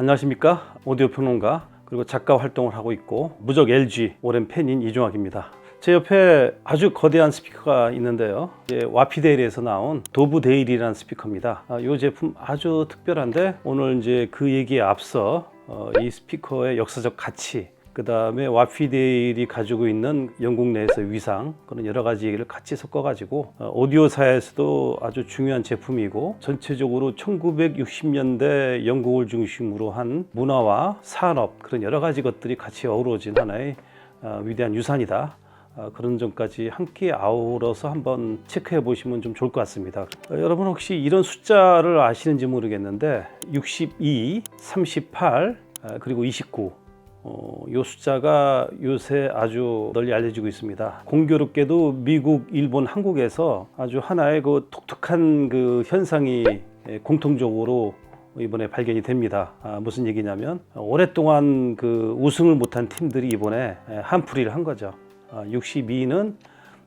안녕하십니까 오디오 평론가 그리고 작가 활동을 하고 있고 무적 LG 오랜 팬인 이종학입니다. 제 옆에 아주 거대한 스피커가 있는데요. 와피데일에서 나온 도브 데일이라는 스피커입니다. 아, 이 제품 아주 특별한데 오늘 이제 그 얘기에 앞서 어, 이 스피커의 역사적 가치 그 다음에 와피데일이 가지고 있는 영국 내에서 위상 그런 여러 가지 얘기를 같이 섞어가지고 어, 오디오사에서도 아주 중요한 제품이고 전체적으로 1960년대 영국을 중심으로 한 문화와 산업 그런 여러 가지 것들이 같이 어우러진 하나의 어, 위대한 유산이다. 어, 그런 점까지 함께 아우러서 한번 체크해 보시면 좀 좋을 것 같습니다. 어, 여러분 혹시 이런 숫자를 아시는지 모르겠는데 62, 38 어, 그리고 29 어, 이 숫자가 요새 아주 널리 알려지고 있습니다. 공교롭게도 미국, 일본, 한국에서 아주 하나의 그 독특한 그 현상이 예, 공통적으로 이번에 발견이 됩니다. 아, 무슨 얘기냐면 어, 오랫동안 그 우승을 못한 팀들이 이번에 예, 한풀이를 한 거죠. 아, 62는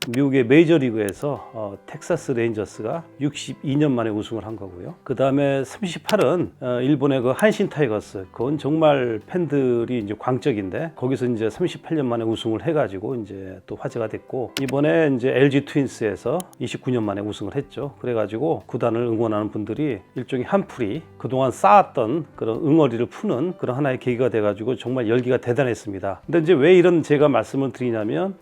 미국의 메이저리그에서 어, 텍사스 레인저스가 62년 만에 우승을 한 거고요. 그 다음에 38은 어, 일본의 그 한신 타이거스. 그건 정말 팬들이 이제 광적인데 거기서 이제 38년 만에 우승을 해가지고 이제 또 화제가 됐고 이번에 이제 LG 트윈스에서 29년 만에 우승을 했죠. 그래가지고 구단을 응원하는 분들이 일종의 한풀이 그동안 쌓았던 그런 응어리를 푸는 그런 하나의 계기가 돼가지고 정말 열기가 대단했습니다. 근데 이제 왜 이런 제가 말씀을 드리냐면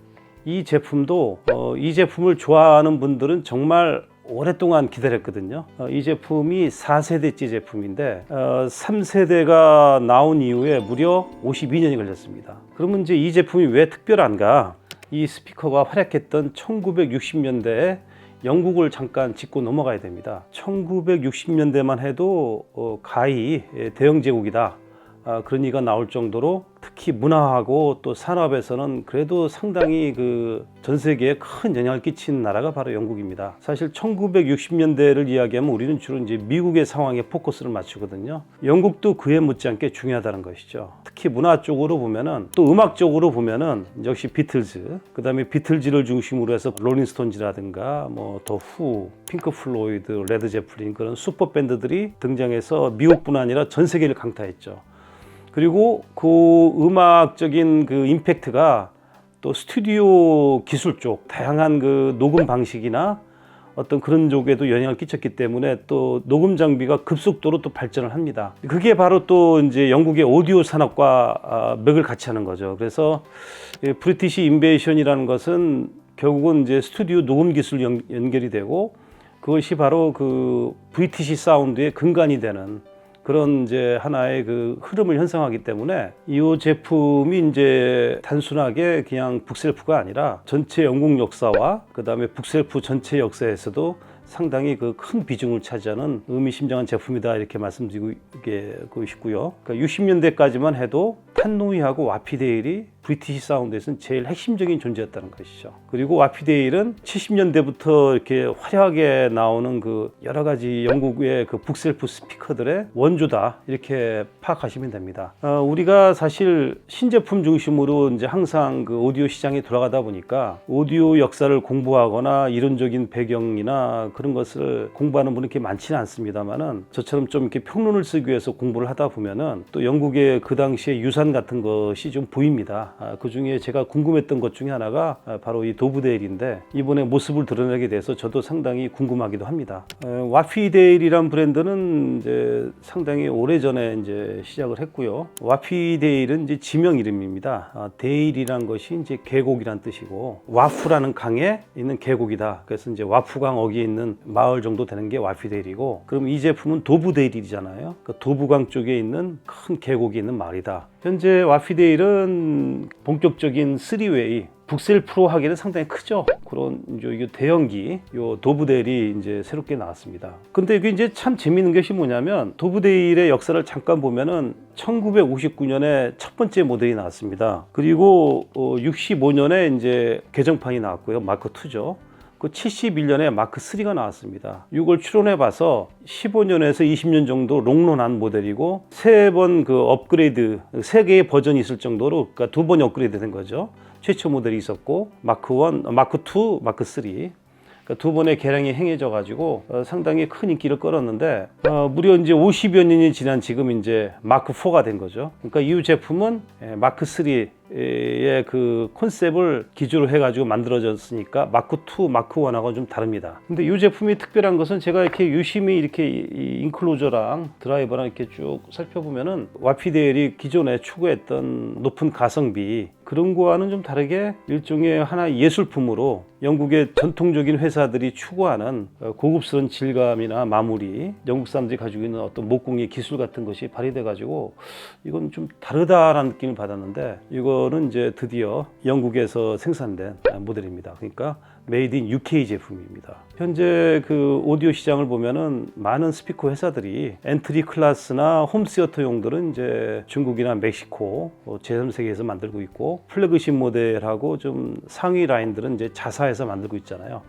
이 제품도 어, 이 제품을 좋아하는 분들은 정말 오랫동안 기다렸거든요. 어, 이 제품이 4세대째 제품인데 어, 3세대가 나온 이후에 무려 52년이 걸렸습니다. 그러면 이제 이 제품이 왜 특별한가? 이 스피커가 활약했던 1960년대에 영국을 잠깐 짚고 넘어가야 됩니다. 1960년대만 해도 어, 가히 대영 제국이다. 아, 그런 얘기가 나올 정도로 특히 문화하고 또 산업에서는 그래도 상당히 그 전 세계에 큰 영향을 끼친 나라가 바로 영국입니다. 사실 1960년대를 이야기하면 우리는 주로 이제 미국의 상황에 포커스를 맞추거든요. 영국도 그에 못지않게 중요하다는 것이죠. 특히 문화 쪽으로 보면은 또 음악 쪽으로 보면은 역시 비틀즈, 그다음에 비틀즈를 중심으로 해서 롤링스톤즈라든가 뭐 더 후, 핑크 플로이드, 레드 제플린 그런 슈퍼 밴드들이 등장해서 미국뿐 아니라 전 세계를 강타했죠. 그리고 그 음악적인 그 임팩트가 또 스튜디오 기술 쪽 다양한 그 녹음 방식이나 어떤 그런 쪽에도 영향을 끼쳤기 때문에 또 녹음 장비가 급속도로 또 발전을 합니다. 그게 바로 또 이제 영국의 오디오 산업과 아, 맥을 같이 하는 거죠. 그래서 이 브리티시 인베이션이라는 것은 결국은 이제 스튜디오 녹음 기술 연, 연결이 되고 그것이 바로 그 브리티시 사운드의 근간이 되는 그런 이제 하나의 그 흐름을 형성하기 때문에 이 제품이 이제 단순하게 그냥 북셀프가 아니라 전체 영국 역사와 그 다음에 북셀프 전체 역사에서도 상당히 그 큰 비중을 차지하는 의미심장한 제품이다 이렇게 말씀드리고 싶고요. 그러니까 60년대까지만 해도 탄노이하고 와피데일이 브리티시 사운드에서는 제일 핵심적인 존재였다는 것이죠. 그리고 와피데일은 70년대부터 이렇게 화려하게 나오는 그 여러 가지 영국의 그 북셀프 스피커들의 원조다 이렇게 파악하시면 됩니다. 어, 우리가 사실 신제품 중심으로 이제 항상 그 오디오 시장에 돌아가다 보니까 오디오 역사를 공부하거나 이론적인 배경이나 그런 것을 공부하는 분이 이렇게 많지는 않습니다만은 저처럼 좀 이렇게 평론을 쓰기 위해서 공부를 하다 보면은 또 영국의 그 당시의 유산 같은 것이 좀 보입니다. 아, 그 중에 제가 궁금했던 것 중에 하나가 아, 바로 이 도브데일인데 이번에 모습을 드러내게 돼서 저도 상당히 궁금하기도 합니다. 어, 와피데일이란 브랜드는 이제 상당히 오래 전에 이제 시작을 했고요. 와피데일은 이제 지명 이름입니다. 아, 데일이란 것이 이제 계곡이란 뜻이고 와프라는 강에 있는 계곡이다. 그래서 이제 와프강 어기에 있는 마을 정도 되는 게 와피데일이고 그럼 이 제품은 도브데일이잖아요. 그 도부강 쪽에 있는 큰 계곡이 있는 마을이다. 현재 와피데일은 본격적인 3웨이 북셀 프로 하기에는 상당히 크죠. 그런 이제 대형기 요 도브데일이 이제 새롭게 나왔습니다. 근데 이게 이제 참 재밌는 것이 뭐냐면 도브데일의 역사를 잠깐 보면은 1959년에 첫 번째 모델이 나왔습니다. 그리고 어 65년에 이제 개정판이 나왔고요. 마크 2죠. 그 71년에 마크 3가 나왔습니다. 이걸 추론해 봐서 15년에서 20년 정도 롱런한 모델이고 세 번 그 업그레이드 세 개의 버전이 있을 정도로 그러니까 두 번이 업그레이드 된 거죠. 최초 모델이 있었고 마크 1, 마크 2, 마크 3. 그러니까 두 번의 개량이 행해져 가지고 어, 상당히 큰 인기를 끌었는데 어, 무려 이제 50여 년이 지난 지금 이제 마크 4가 된 거죠. 그러니까 이 제품은 예, 마크 3 의그 컨셉을 기조로 해가지고 만들어졌으니까 마크 2, 마크 1하고 좀 다릅니다. 근데 이 제품이 특별한 것은 제가 이렇게 유심히 이렇게 인클로저랑 드라이버랑 이렇게 쭉 살펴보면은 와피델이 기존에 추구했던 높은 가성비 그런 거와는 좀 다르게 일종의 하나의 예술품으로 영국의 전통적인 회사들이 추구하는 어, 고급스러운 질감이나 마무리, 영국 사람들이 가지고 있는 어떤 목공의 기술 같은 것이 발휘돼 가지고 이건 좀 다르다라는 느낌을 받았는데 이거 는 이제 드디어 영국에서 생산된 모델입니다. 그러니까 메이드 인 UK 제품입니다. 현재 그 오디오 시장을 보면은 많은 스피커 회사들이 엔트리 클래스나 홈 시어터용들은 이제 중국이나 멕시코, 뭐 제3세계에서 만들고 있고 플래그십 모델하고 좀 상위 라인들은 이제 자사에서 만들고 있잖아요.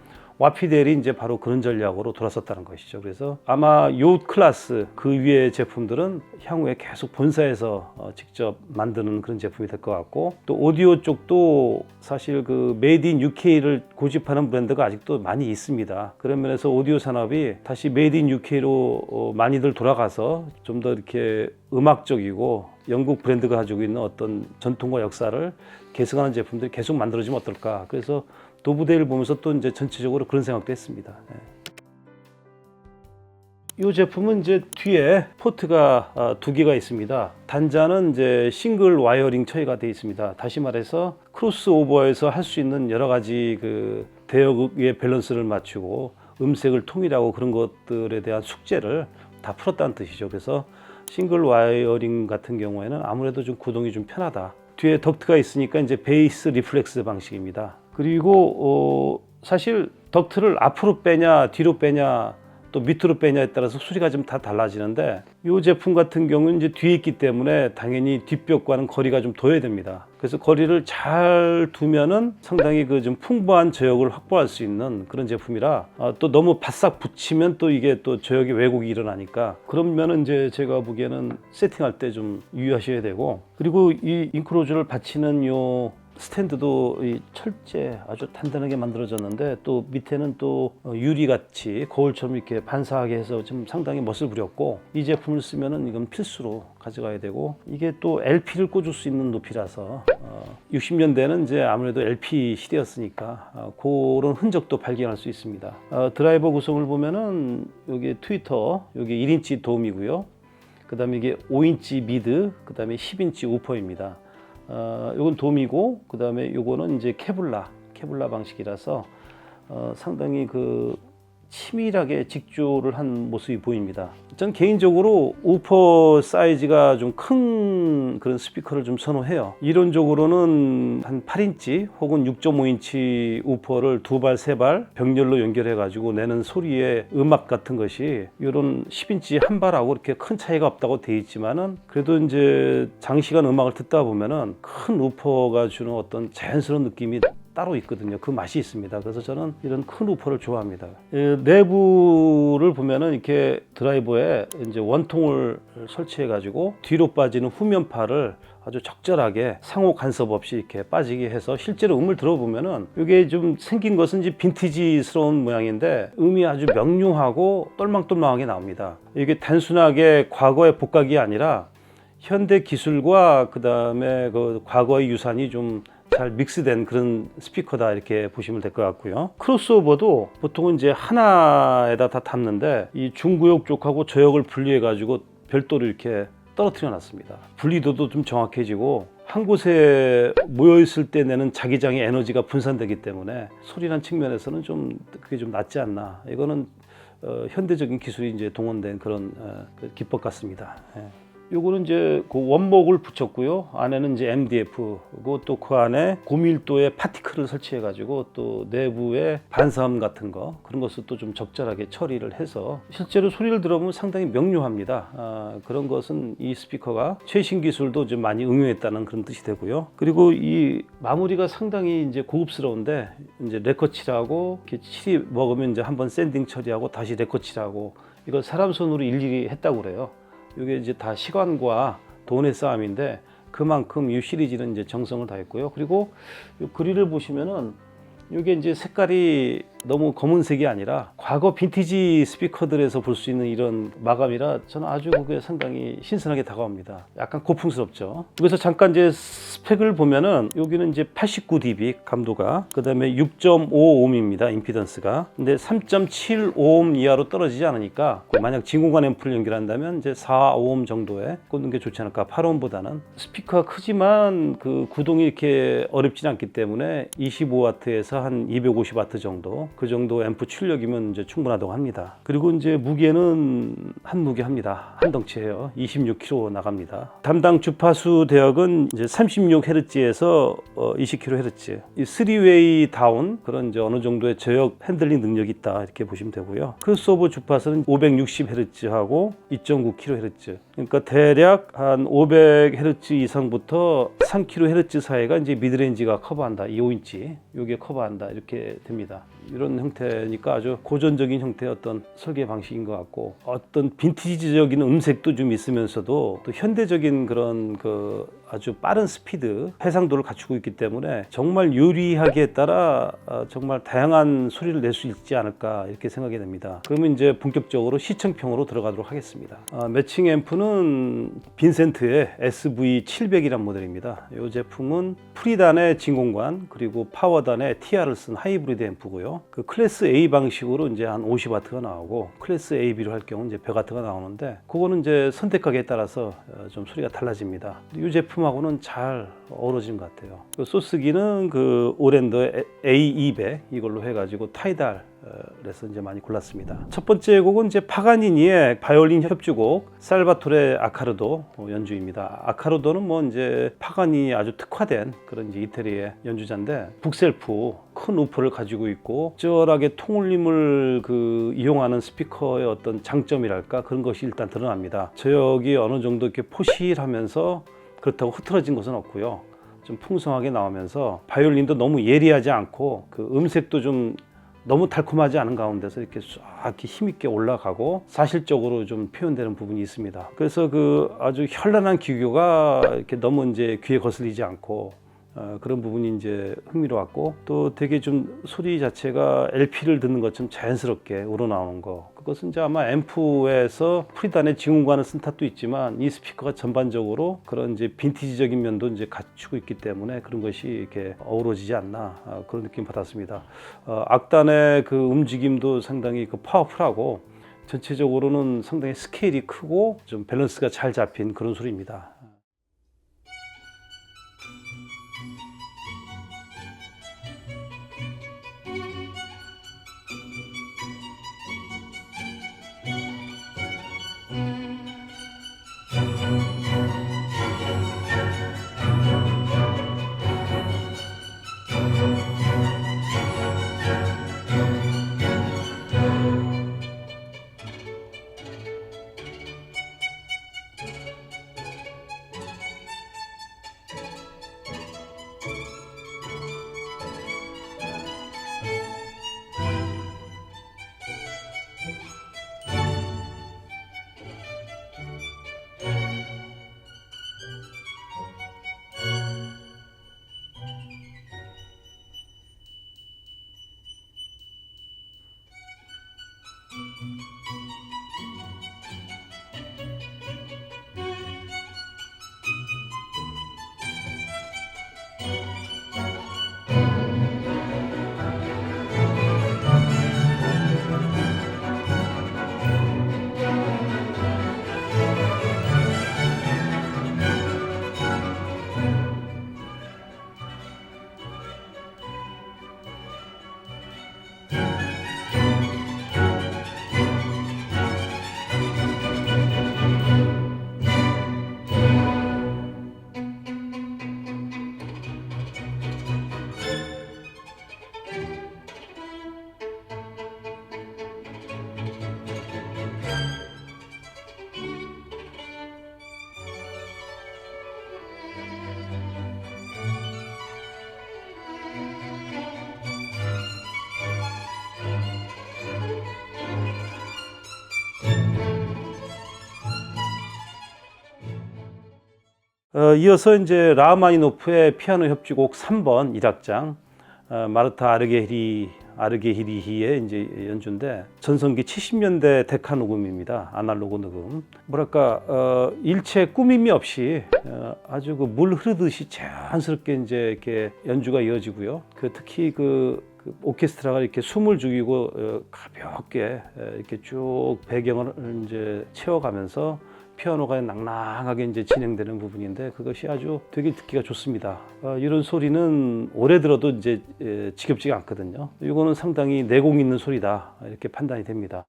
와피델이 이제 바로 그런 전략으로 돌아섰다는 것이죠. 그래서 아마 요 클래스 그 위의 제품들은 향후에 계속 본사에서 어, 직접 만드는 그런 제품이 될 것 같고 또 오디오 쪽도 사실 그 메이드 인 UK를 고집하는 브랜드가 아직도 많이 있습니다. 그런 면에서 오디오 산업이 다시 메이드 인 UK로 어, 많이들 돌아가서 좀 더 이렇게 음악적이고 영국 브랜드가 가지고 있는 어떤 전통과 역사를 계승하는 제품들이 계속 만들어지면 어떨까. 그래서 도브데이를 보면서 또 이제 전체적으로 그런 생각도 했습니다. 이 제품은 이제 뒤에 포트가 아, 두 개가 있습니다. 단자는 이제 싱글 와이어링 처리가 되어 있습니다. 다시 말해서 크로스 오버에서 할 수 있는 여러 가지 그 대역의 밸런스를 맞추고 음색을 통일하고 그런 것들에 대한 숙제를 다 풀었다는 뜻이죠. 그래서 싱글 와이어링 같은 경우에는 아무래도 좀 구동이 좀 편하다. 뒤에 덕트가 있으니까 이제 베이스 리플렉스 방식입니다. 그리고 어, 사실 덕트를 앞으로 빼냐 뒤로 빼냐 또 밑으로 빼냐에 따라서 소리가 좀 다 달라지는데 이 제품 같은 경우는 이제 뒤에 있기 때문에 당연히 뒷벽과는 거리가 좀 둬야 됩니다. 그래서 거리를 잘 두면은 상당히 그 좀 풍부한 저역을 확보할 수 있는 그런 제품이라 어, 또 너무 바싹 붙이면 또 이게 또 저역의 왜곡이 일어나니까 그러면은 이제 제가 보기에는 세팅할 때 좀 유의하셔야 되고 그리고 이 인크로즈를 받치는 요 스탠드도 이 철제 아주 단단하게 만들어졌는데 또 밑에는 또 어, 유리같이 거울처럼 이렇게 반사하게 해서 좀 상당히 멋을 부렸고 이 제품을 쓰면은 이건 필수로 가져가야 되고 이게 또 LP를 꽂을 수 있는 높이라서 어, 60년대는 이제 아무래도 LP 시대였으니까 어, 그런 흔적도 발견할 수 있습니다. 어, 드라이버 구성을 보면은 여기 트위터 여기 1인치 도움이고요. 그 다음에 이게 5인치 미드, 그 다음에 10인치 우퍼입니다. 어, 요건 돔이고 그 다음에 요거는 이제 케블라 케블라 방식이라서 어, 상당히 그 치밀하게 직조를 한 모습이 보입니다. 전 개인적으로 우퍼 사이즈가 좀 큰 그런 스피커를 좀 선호해요. 이론적으로는 한 8인치 혹은 6.5인치 우퍼를 두 발, 세 발 병렬로 연결해 가지고 내는 소리의 음악 같은 것이 이런 10인치 한 발하고 이렇게 큰 차이가 없다고 돼 있지만은 그래도 이제 장시간 음악을 듣다 보면은 큰 우퍼가 주는 어떤 자연스러운 느낌이 따로 있거든요. 그 맛이 있습니다. 그래서 저는 이런 큰 우퍼를 좋아합니다. 에, 내부를 보면은 이렇게 드라이버에 이제 원통을 설치해 가지고 뒤로 빠지는 후면파를 아주 적절하게 상호 간섭 없이 이렇게 빠지게 해서 실제로 음을 들어보면은 이게 좀 생긴 것은 이제 빈티지스러운 모양인데 음이 아주 명료하고 똘망똘망하게 나옵니다. 이게 단순하게 과거의 복각이 아니라 현대 기술과 그 다음에 그 과거의 유산이 좀 잘 믹스된 그런 스피커다 이렇게 보시면 될 것 같고요. 크로스오버도 보통은 이제 하나에다 다 담는데 이 중구역 쪽하고 저역을 분리해 가지고 별도로 이렇게 떨어뜨려 놨습니다. 분리도도 좀 정확해지고 한 곳에 모여 있을 때 내는 자기장의 에너지가 분산되기 때문에 소리란 측면에서는 좀 그게 좀 낫지 않나. 이거는 어, 현대적인 기술이 이제 동원된 그런 어, 그 기법 같습니다. 예. 요거는 이제 그 원목을 붙였고요. 안에는 이제 MDF고 또 그 안에 고밀도의 파티클을 설치해 가지고 또 내부에 반사음 같은 거 그런 것을 또 좀 적절하게 처리를 해서 실제로 소리를 들어보면 상당히 명료합니다. 아, 그런 것은 이 스피커가 최신 기술도 좀 많이 응용했다는 그런 뜻이 되고요. 그리고 이 마무리가 상당히 이제 고급스러운데 이제 레커칠하고 이렇게 칠이 먹으면 이제 한번 샌딩 처리하고 다시 레커칠하고 이걸 사람 손으로 일일이 했다고 그래요. 이게 이제 다 시간과 돈의 싸움인데 그만큼 이 시리즈는 이제 정성을 다했고요. 그리고 이 그릴을 보시면은 이게 이제 색깔이 너무 검은색이 아니라 과거 빈티지 스피커들에서 볼 수 있는 이런 마감이라 저는 아주 그게 상당히 신선하게 다가옵니다. 약간 고풍스럽죠. 그래서 잠깐 이제 스펙을 보면은 여기는 이제 89dB 감도가 그다음에 6.5ohm입니다. 임피던스가. 근데 3.7ohm 이하로 떨어지지 않으니까 만약 진공관 앰프를 연결한다면 이제 4ohm 정도에 꽂는 게 좋지 않을까. 8ohm보다는 스피커가 크지만 그 구동이 이렇게 어렵지는 않기 때문에 25W에서 한 250W 정도 그 정도 앰프 출력이면 이제 충분하다고 합니다. 그리고 이제 무게는 한 무게 합니다. 한 덩치예요. 26kg 나갑니다. 담당 주파수 대역은 이제 36Hz에서 20kHz. 이 3웨이 다운 그런 이제 어느 정도의 저역 핸들링 능력이 있다 이렇게 보시면 되고요. 크로스오버 주파수는 560Hz하고 2.9kHz. 그러니까 대략 한 500Hz 이상부터 3kHz 사이가 이제 미드레인지가 커버한다. 2인치 이게 커버한다 이렇게 됩니다. 이런 형태니까 아주 고전적인 형태의 어떤 설계 방식인 것 같고 어떤 빈티지적인 음색도 좀 있으면서도 또 현대적인 그런 그 아주 빠른 스피드 해상도를 갖추고 있기 때문에 정말 요리하기에 따라 어, 정말 다양한 소리를 낼 수 있지 않을까 이렇게 생각이 됩니다. 그러면 이제 본격적으로 시청평으로 들어가도록 하겠습니다. 아, 매칭 앰프는 빈센트의 SV700이란 모델입니다. 이 제품은 프리단의 진공관 그리고 파워단의 TR을 쓴 하이브리드 앰프고요. 그 클래스 A 방식으로 이제 한 50W가 나오고 클래스 AB로 할 경우 이제 100W가 나오는데 그거는 이제 선택하기에 따라서 어, 좀 소리가 달라집니다. 이 제품하고는 잘 어우러진 것 같아요. 그 소스기는 그 오랜더 A200 이걸로 해가지고 타이달 그래서 이제 많이 골랐습니다. 첫 번째 곡은 이제 파가니니의 바이올린 협주곡 살바토레 아카르도 연주입니다. 아카르도는 뭐 이제 파가니 아주 특화된 그런 이제 이태리의 연주자인데 북셀프 큰 우퍼를 가지고 있고 적절하게 통울림을 그 이용하는 스피커의 어떤 장점이랄까 그런 것이 일단 드러납니다. 저역이 어느 정도 이렇게 포실하면서 그렇다고 흐트러진 것은 없고요. 좀 풍성하게 나오면서 바이올린도 너무 예리하지 않고 그 음색도 좀 너무 달콤하지 않은 가운데서 이렇게 쫙 힘있게 올라가고 사실적으로 좀 표현되는 부분이 있습니다. 그래서 그 아주 현란한 기교가 이렇게 너무 이제 귀에 거슬리지 않고 어, 그런 부분이 이제 흥미로웠고 또 되게 좀 소리 자체가 LP를 듣는 것처럼 자연스럽게 우러나오는 거 그것은 이제 아마 앰프에서 프리단의 지공관을 쓴 탓도 있지만 이 스피커가 전반적으로 그런 이제 빈티지적인 면도 이제 갖추고 있기 때문에 그런 것이 이렇게 어우러지지 않나 어, 그런 느낌 받았습니다. 어, 악단의 그 움직임도 상당히 그 파워풀하고 전체적으로는 상당히 스케일이 크고 좀 밸런스가 잘 잡힌 그런 소리입니다. 어, 이어서 이제 라마니노프의 피아노 협주곡 3번 1악장 어, 마르타 아르게리 아르게히리히의 이제 연주인데 전성기 70년대 데카 녹음입니다. 아날로그 녹음. 뭐랄까 어, 일체 꾸밈이 없이 어, 아주 그 물 흐르듯이 자연스럽게 이제 이렇게 연주가 이어지고요. 그 특히 그, 그 오케스트라가 이렇게 숨을 죽이고 어, 가볍게 에, 이렇게 쭉 배경을 이제 채워가면서 피아노가 낭낭하게 이제 진행되는 부분인데 그것이 아주 되게 듣기가 좋습니다. 어, 이런 소리는 오래 들어도 이제 에, 지겹지가 않거든요. 이거는 상당히 내공 있는 소리다 이렇게 판단이 됩니다.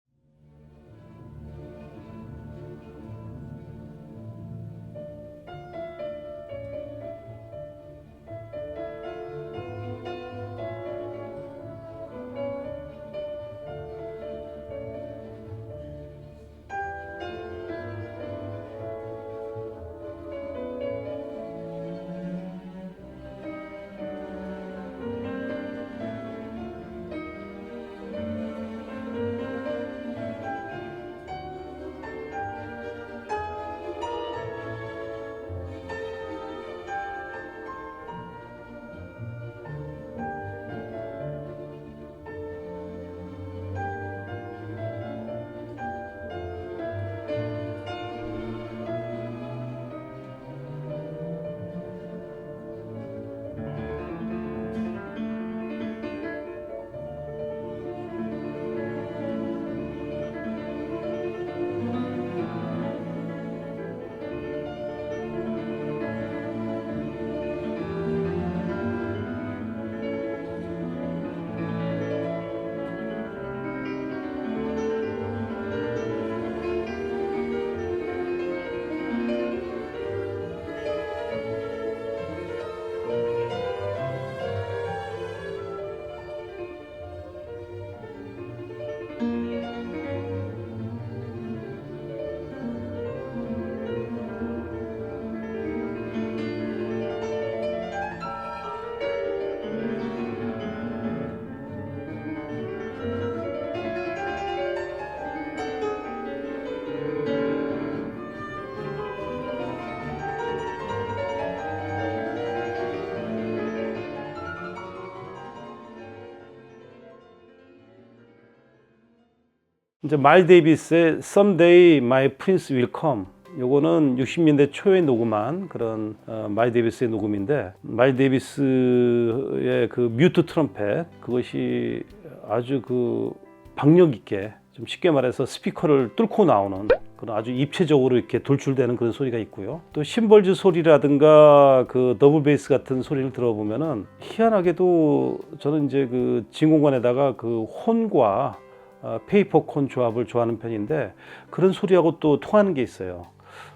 이제 마일 데이비스의 Someday My Prince Will Come 요거는 60년대 초에 녹음한 그런 어, 마일 데이비스의 녹음인데 마일 데이비스의 그 뮤트 트럼펫 그것이 아주 그 박력 있게 좀 쉽게 말해서 스피커를 뚫고 나오는 그런 아주 입체적으로 이렇게 돌출되는 그런 소리가 있고요. 또 심벌즈 소리라든가 그 더블 베이스 같은 소리를 들어보면은 희한하게도 저는 이제 그 진공관에다가 그 혼과 어, 페이퍼콘 조합을 좋아하는 편인데 그런 소리하고 또 통하는 게 있어요.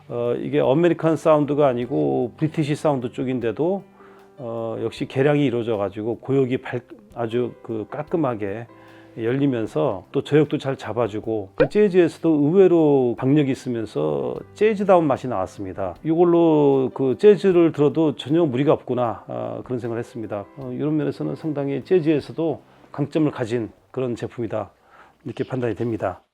어, 이게 아메리칸 사운드가 아니고 브리티시 사운드 쪽인데도 어, 역시 개량이 이루어져 가지고 고역이 발, 아주 그 깔끔하게 열리면서 또 저역도 잘 잡아주고 그 재즈에서도 의외로 박력이 있으면서 재즈다운 맛이 나왔습니다. 이걸로 그 재즈를 들어도 전혀 무리가 없구나 아, 그런 생각을 했습니다. 어, 이런 면에서는 상당히 재즈에서도 강점을 가진 그런 제품이다 이렇게 판단이 됩니다.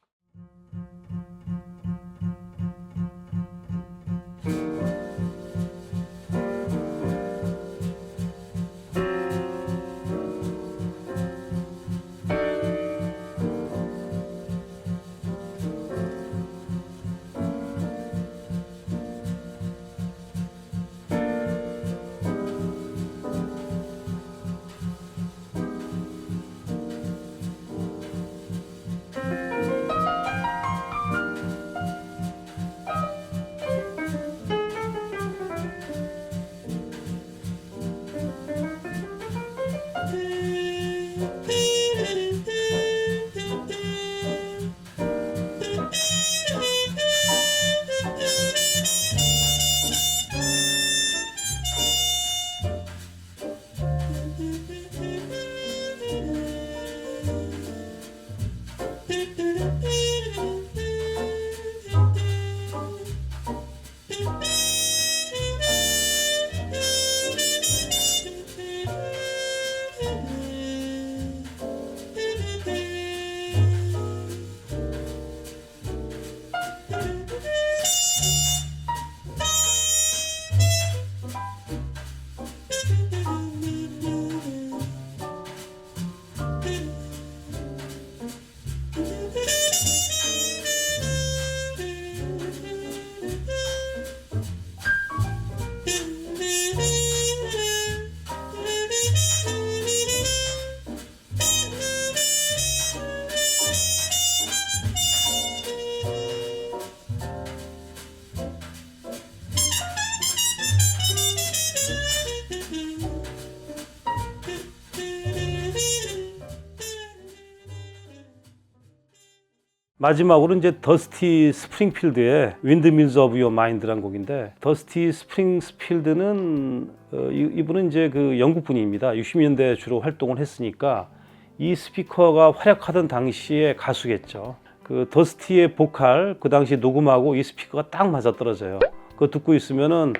마지막으로 이제 더스티 스프링필드의 윈드밀즈 오브 유어 마인드란 곡인데 더스티 스프링필드는 어, 이- 이분은 이제 그 영국 분입니다. 60년대 주로 활동을 했으니까 이 스피커가 활약하던 당시의 가수겠죠. 그 더스티의 보컬 그 당시 녹음하고 이 스피커가 딱 맞아 떨어져요. 그거 듣고 있으면은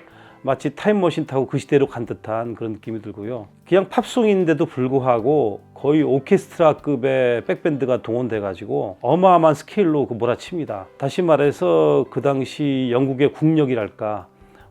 마치 타임머신 타고 그 시대로 간 듯한 그런 느낌이 들고요. 그냥 팝송인데도 불구하고 거의 오케스트라급의 백밴드가 동원돼 가지고 어마어마한 스케일로 그 몰아칩니다. 다시 말해서 그 당시 영국의 국력이랄까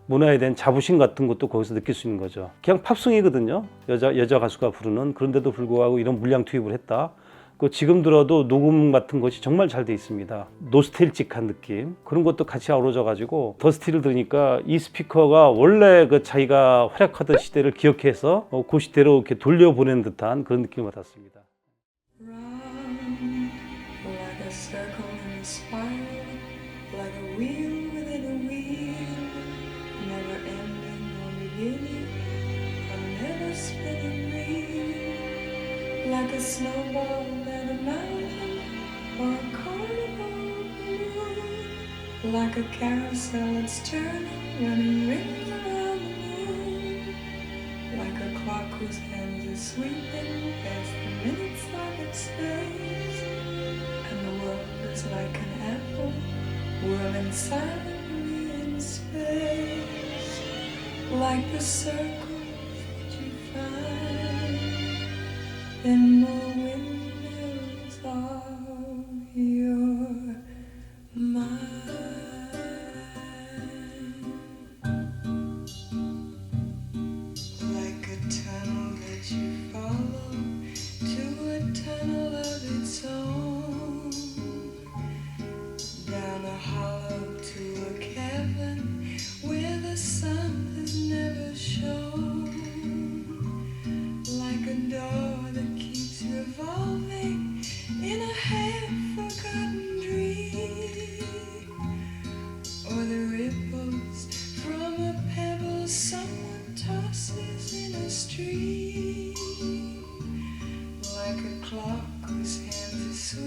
문화에 대한 자부심 같은 것도 거기서 느낄 수 있는 거죠. 그냥 팝송이거든요. 여자 여자 가수가 부르는 그런데도 불구하고 이런 물량 투입을 했다. 그 지금 들어도 녹음 같은 것이 정말 잘 돼 있습니다. 노스텔직한 느낌 그런 것도 같이 어우러져 가지고 더스티를 들으니까 이 스피커가 원래 그 자기가 활약하던 시대를 기억해서 어, 그 시대로 이렇게 돌려보낸 듯한 그런 느낌을 받았습니다. Wheel wheel, spinning reel, like a snowball that a mountain or a carnival balloon, like a carousel that's turning, running rings around the moon. Like a clock whose hands are sweeping as the minutes of its days. And the world is like an apple whirling silently in space. Like the circles and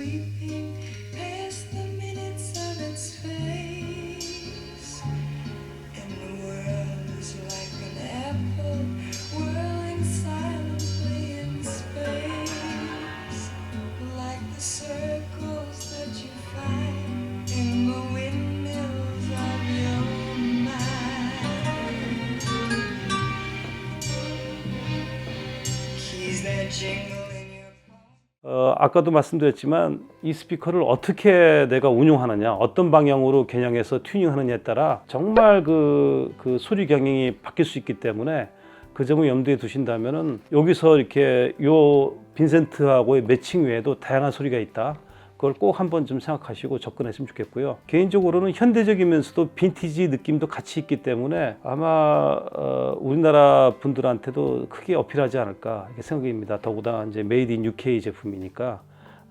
sleeping. 아까도 말씀드렸지만 이 스피커를 어떻게 내가 운용하느냐, 어떤 방향으로 겨냥해서 튜닝하느냐에 따라 정말 그, 그 소리 경영이 바뀔 수 있기 때문에 그 점을 염두에 두신다면은 여기서 이렇게 요 빈센트하고의 매칭 외에도 다양한 소리가 있다. 그걸 꼭 한번 좀 생각하시고 접근했으면 좋겠고요. 개인적으로는 현대적이면서도 빈티지 느낌도 같이 있기 때문에 아마 어, 우리나라 분들한테도 크게 어필하지 않을까 이렇게 생각입니다. 더구나 이제 메이드 인 UK 제품이니까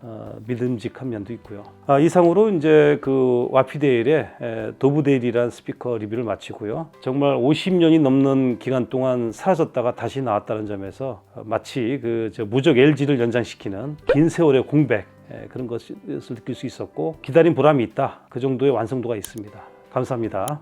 어, 믿음직한 면도 있고요. 아, 이상으로 이제 그 와피데일의 에, 도브데일이라는 스피커 리뷰를 마치고요. 정말 50년이 넘는 기간 동안 사라졌다가 다시 나왔다는 점에서 어, 마치 그저 무적 LG를 연장시키는 긴 세월의 공백 에, 그런 것을 느낄 수 있었고 기다린 보람이 있다. 그 정도의 완성도가 있습니다. 감사합니다.